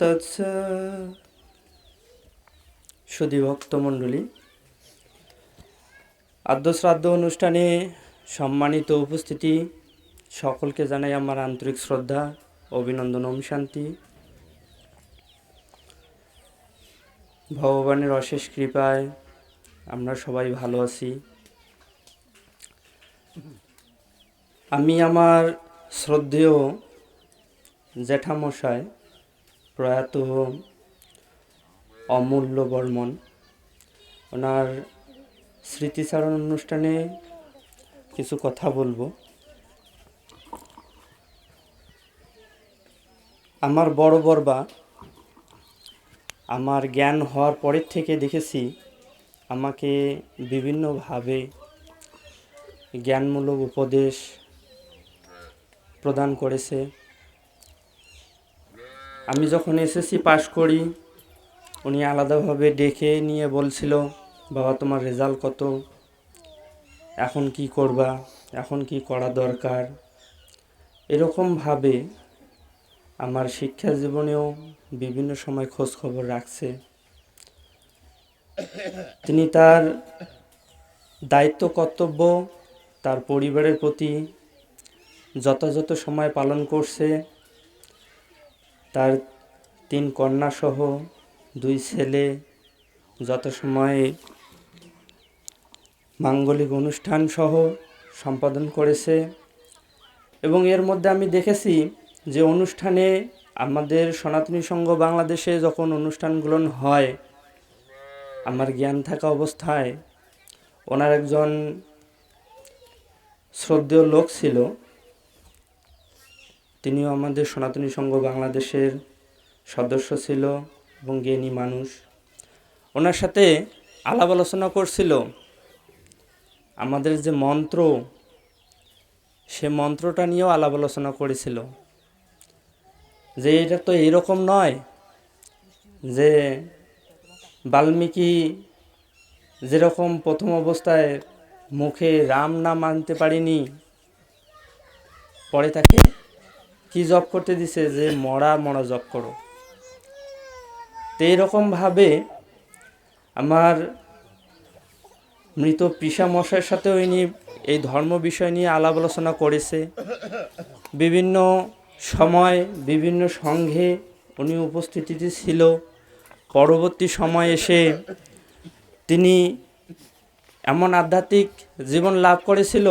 তৎস সুধী ভক্তমণ্ডলী আদ্য শ্রাদ্ধ অনুষ্ঠানে সম্মানিত উপস্থিতি, সকলকে জানাই আমার আন্তরিক শ্রদ্ধা, অভিনন্দন, ওম শান্তি। ভগবানের অশেষ কৃপায় আমরা সবাই ভালো আছি। আমি আমার শ্রদ্ধেয় জ্যাঠামশাই প্রয়াত অমূল্য বর্মন। ওনার স্মৃতিচারণ অনুষ্ঠানে কিছু কথা বলব। আমার বড় বড়বা, আমার জ্ঞান হওয়ার পরের থেকে দেখেছি আমাকে বিভিন্নভাবে জ্ঞানমূলক উপদেশ প্রদান করেছে। আমি যখন এসএসসি পাশ করি, উনি আলাদাভাবে ডেকে নিয়ে বলছিল, বাবা, তোমার রেজাল্ট কত? এখন কি করবা? এখন কি করা দরকার? এরকমভাবে আমার শিক্ষা জীবনেও বিভিন্ন সময় খোঁজ খবর রাখছে। তিনি তার দায়িত্ব, কর্তব্য, তার পরিবারের প্রতি যথাযথ সময় পালন করছে। তার তিন কন্যা সহ দুই ছেলে। যত সময়ে মাঙ্গলিক অনুষ্ঠান সহ সম্পাদন করেছে এবং এর মধ্যে আমি দেখেছি যে অনুষ্ঠানে আমাদের সনাতনী সংঘ বাংলাদেশে যখন অনুষ্ঠানগুলো হয়, আমার জ্ঞান থাকা অবস্থায় ওনার একজন শ্রদ্ধেয় লোক ছিল। তিনিও আমাদের সনাতনী সংঘ বাংলাদেশের সদস্য ছিল এবং জ্ঞানী মানুষ। ওনার সাথে আলাপ আলোচনা করছিল। আমাদের যে মন্ত্র, সে মন্ত্রটা নিয়েও আলাপ আলোচনা করেছিল। যে এটা তো এরকম নয় যে বাল্মীকি যেরকম প্রথম অবস্থায় মুখে রাম নাম আনতে পারিনি, পরে তাকে কি জব করতে দিছে যে মরা মরা জব করো। তো এইরকমভাবে আমার মৃত পিসা মশাইয়ের সাথেও ইনি এই ধর্ম বিষয় নিয়ে আলাপ আলোচনা করেছে। বিভিন্ন সময় বিভিন্ন সংঘে উনি উপস্থিতিতে ছিল। পরবর্তী সময় এসে তিনি এমন আধ্যাত্মিক জীবন লাভ করেছিল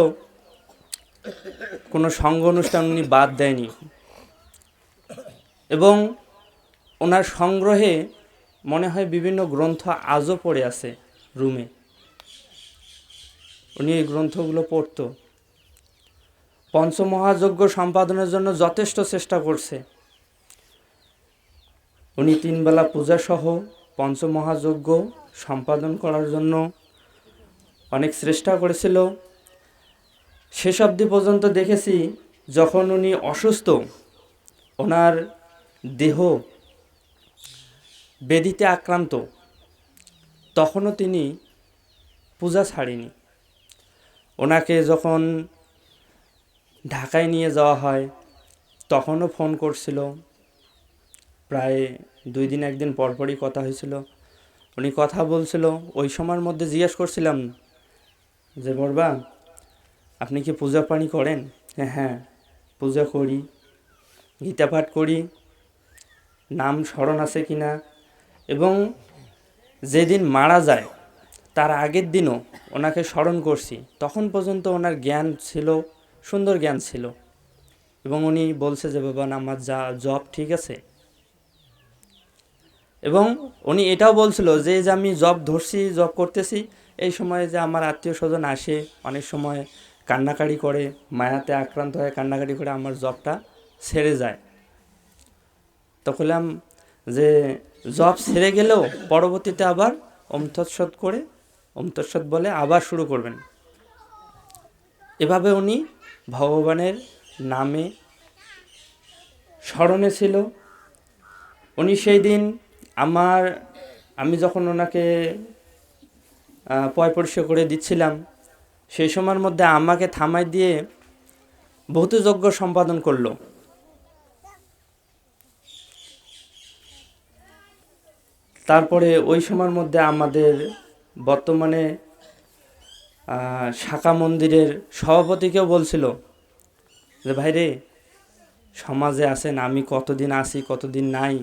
কোনো সঙ্গ অনুষ্ঠান উনি বাদ দেয়নি। এবং ওনার সংগ্রহে মনে হয় বিভিন্ন গ্রন্থ আজও পড়ে আছে রুমে। উনি এই গ্রন্থগুলো পড়তো। পঞ্চমহাযজ্ঞ সম্পাদনের জন্য যথেষ্ট চেষ্টা করছে। উনি তিনবেলা পূজা সহ পঞ্চমহাযজ্ঞ সম্পাদন করার জন্য অনেক চেষ্টা করেছিল। শেষ অবধি পর্যন্ত দেখেছি যখন উনি অসুস্থ, ওনার দেহ বেদিতে আক্রান্ত, তখনও তিনি পূজা ছাড়েনি। ওনাকে যখন ঢাকায় নিয়ে যাওয়া হয়, তখনও ফোন করছিল। প্রায় দুই দিন, একদিন পরপরই কথা হয়েছিল। উনি কথা বলছিল। ওই সময়ের মধ্যে জিজ্ঞেস করছিলাম যে বরবা আপনি কি পূজা পানি করেন? হ্যাঁ হ্যাঁ। পূজা করি। গীতা পাঠ করি। নাম স্মরণ আছে কি না? এবং যেদিন মারা যায়, তার আগের দিনও ওনাকে স্মরণ করছি। তখন পর্যন্ত ওনার জ্ঞান ছিল, সুন্দর জ্ঞান ছিল। এবং উনি বলছে যে, বাবা, আমার যা জব ঠিক আছে? এবং উনি এটাও বলছিল যে যে আমি জব ধরছি, জব করতেছি, এই সময়ে যে আমার আত্মীয় স্বজন আসে, অনেক সময় কান্নাকাটি করে, মায়াতে আক্রান্ত হয়ে কান্নাকাটি করে আমার জবটা ছেড়ে যায়। তখন যে, জব ছেড়ে গেলেও পরবর্তীতে আবার অমতৎসৎ করে অমতৎসৎ বলে আবার শুরু করবেন। এভাবে উনি ভগবানের নামে স্মরণে ছিল। উনি সেই দিন আমার, আমি যখন ওনাকে পয় করে দিচ্ছিলাম সেই সময়ের মধ্যে আমাকে থামাই দিয়ে বহুতযজ্ঞ সম্পাদন করল। তারপরে ওই সময়ের মধ্যে আমাদের বর্তমানে শাখা মন্দিরের সভাপতিকেও বলছিল যে, ভাই রে, সমাজে আছেন, আমি কতদিন আছি, কতদিন নাই,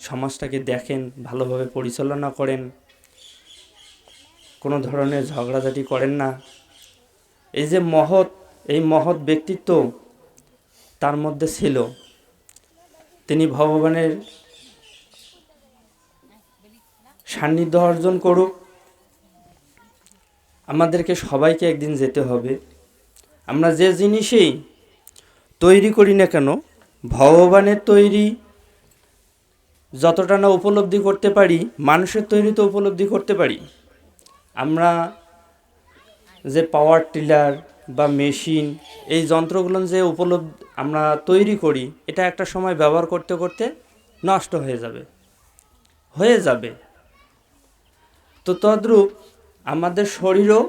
সমাজটাকে দেখেন, ভালোভাবে পরিচালনা করেন। কোনো ধরনের ঝগড়াঝাটি করেন না। এই যে মহৎ, এই মহৎ ব্যক্তিত্ব তার মধ্যে ছিল। তিনি ভগবানের সান্নিধ্য অর্জন করুক। আমাদেরকে সবাইকে একদিন যেতে হবে। আমরা যে জিনিসেই তৈরি করি না কেন, ভগবানের তৈরি যতটা না উপলব্ধি করতে পারি, মানুষের তৈরি তো উপলব্ধি করতে পারি। আমরা যে পাওয়ার টিলার বা মেশিন এই যন্ত্রগুলো যে উপলব্ধ আমরা তৈরি করি, এটা একটা সময় ব্যবহার করতে করতে নষ্ট হয়ে যাবে। হয়ে যাবে। তো তদ্রূপ আমাদের শরীরও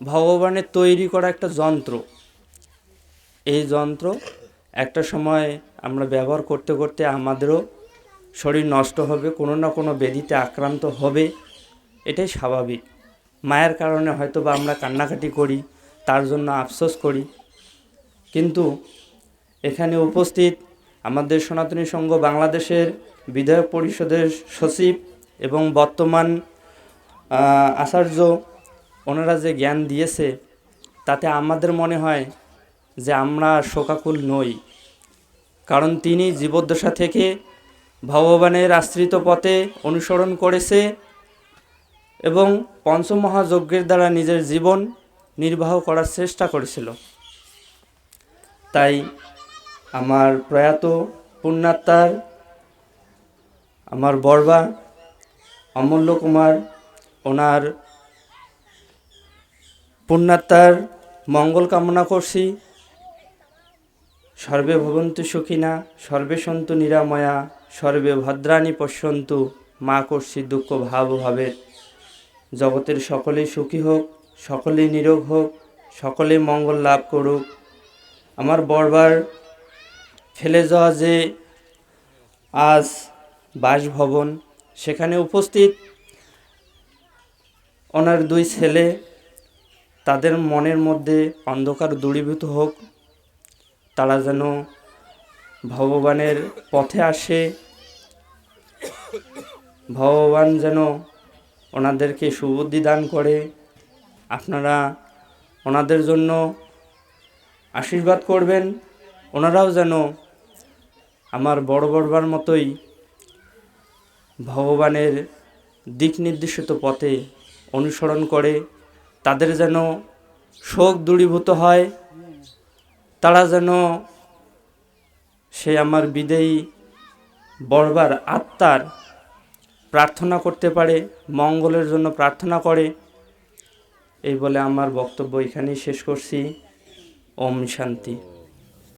ভগবানের তৈরি করা একটা যন্ত্র। এই যন্ত্র একটা সময় আমরা ব্যবহার করতে করতে আমাদেরও শরীর নষ্ট হবে, কোনো না কোনো ব্যাধিতে আক্রান্ত হবে। এটাই স্বাভাবিক। মায়ের কারণে হয়তো বা আমরা কান্নাকাটি করি, তার জন্য আফসোস করি। কিন্তু এখানে উপস্থিত আমাদের সনাতনী সংঘ বাংলাদেশের বিধায়ক পরিষদের সচিব এবং বর্তমান আচার্য ওনারা যে জ্ঞান দিয়েছে, তাতে আমাদের মনে হয় যে আমরা শোকাকুল নই। কারণ তিনি জীবদ্দশা থেকে ভগবানের আশ্রিত পথে অনুসরণ করেছে এবং পঞ্চমহাযজ্ঞের দ্বারা নিজের জীবন নির্বাহ করার চেষ্টা করেছিল। তাই আমার প্রয়াত পুণ্যাত্মার, আমার বরবা অমূল্য কুমার ওনার পুণ্যাত্মার মঙ্গল কামনা করছি। সর্বে ভবন্তু সুখিনা, সর্বে সন্তু নিরাময়া, সর্বে ভদ্রাণী পশ্যন্তু মা করছি দুঃখ ভাব ভাবে। জগতের সকলেই সুখী হোক, সকলেই নিরোগ হোক, সকলেই মঙ্গল লাভ করুক। আমার বরবার ফেলে যাওয়া যে আজ বাসভবন, সেখানে উপস্থিত ওনার দুই ছেলে, তাদের মনের মধ্যে অন্ধকার দূরীভূত হোক, তারা যেন ভগবানের পথে আসে, ভগবান যেন ওনাদেরকে সুবুদ্ধি দান করে আপনারা ওনাদের জন্য আশীর্বাদ করবেন। ওনারাও যেন আমার বড় বড়বার মতোই ভগবানের দিক নির্দেশিত পথে অনুসরণ করে, তাদের যেন শোক দূরীভূত হয়, তারা যেন সে আমার বিদেয়ী বড়বার আত্মার প্রার্থনা করতে পারে, মঙ্গলের জন্য প্রার্থনা করে। এই বলে আমার বক্তব্য এখানেই শেষ করছি। ওম শান্তি।